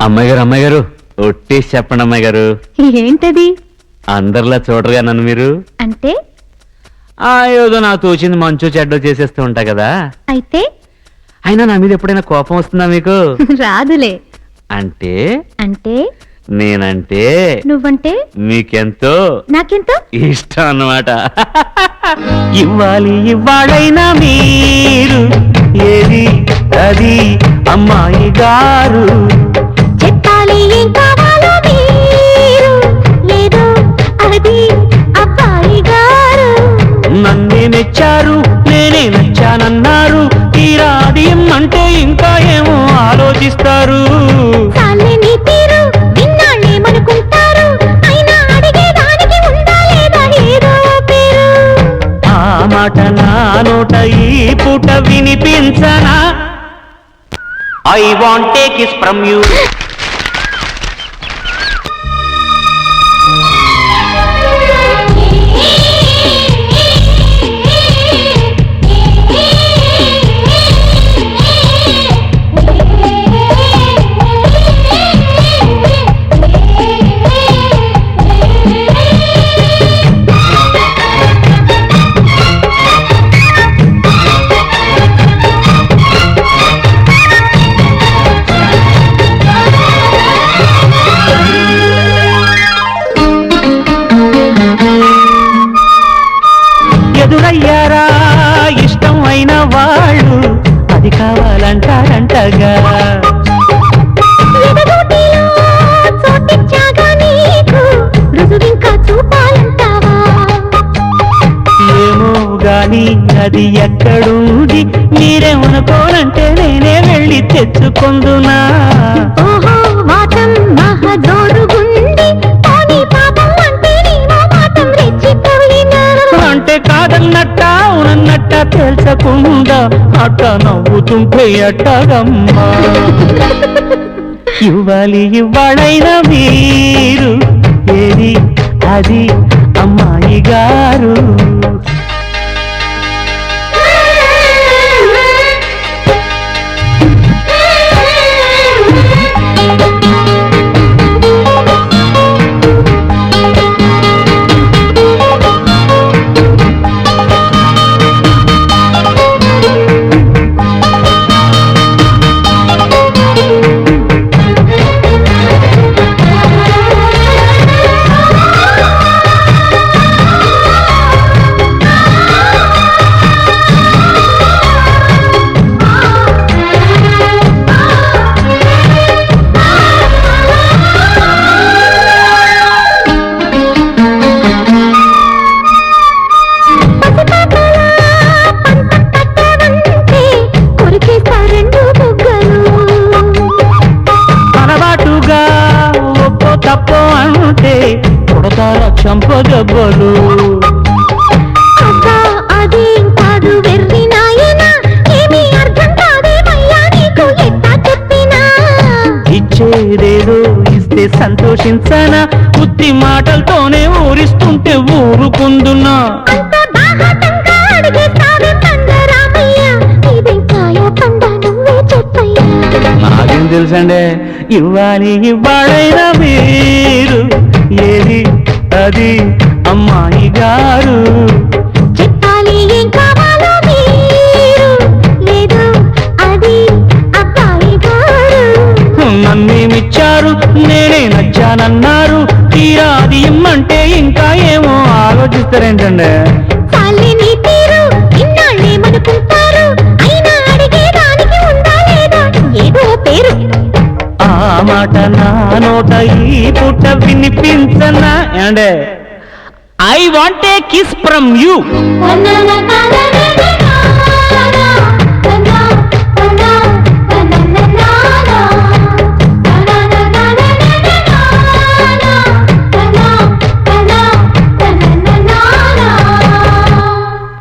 అమ్మాయి గారు అమ్మాయి గారు ఒట్టేసి చెప్పండి అమ్మాయి గారు. ఏంటది? అందరిలా చూడరుగా నన్ను మీరు? అంటే? ఆ ఏదో నాకు తోచింది మంచు చెడ్డో చేసేస్తూ ఉంటా కదా. అయితే? అయినా నా మీద ఎప్పుడైనా కోపం వస్తుందా మీకు? రాదులే. అంటే? అంటే? నేనంటే? నువ్వంటే? మీకెంతో? నాకెంతో? ఇష్టం అన్నమాట. ఇవ్వాలి ఇవ్వాలైనా మీరు. ఏది అది అమ్మాయి గారు. నన్నే మెచ్చారు నేనే నచ్చానన్నారు. తీరాది అంటే ఇంకా ఏమో ఆలోచిస్తారు. మాట నా నోట ఈ పూట వినిపించనా? I want to kiss from you ఎదురయ్యారా ఇష్టం అయిన వాళ్ళు అది కావాలంటారంటగా. ఏమో గాని అది ఎక్కడుంది? మీరేమనుకోనంటే నేనే వెళ్ళి తెచ్చుకుందునా? ఓహో మాటం మహా అంటే కాదన్నట్ట అవునన్నట్ట తెలుసకుండా అట్ట నవ్వుతుంటే ఎట్టగమ్మా? ఇవ్వాలి ఇవ్వాలైనా మీరు ఏది అది అమ్మాయి గారు. చెప్పినా? ఇచ్చేదేదో ఇస్తే సంతోషించనా? బుద్ధి మాటలతోనే ఊరిస్తుంటే ఊరుకుందున్నా నాకేం తెలుసండి? ఇవ్వాలి ఇవ్వాలైనా ఏది అది అమ్మాయి గారు. చెప్పాలి ఏం కావాలో మీరు. లేదు అది అబ్బాయి గారు. నన్నేమిచ్చారు? నేనే నచ్చానన్నారు. తీరాది ఇమ్మంటే ఇంకా ఏమో ఆలోచిస్తారేంటండి? మాట నా నోట ఈ పుట్ట వినిపించనా? And I want a kiss from you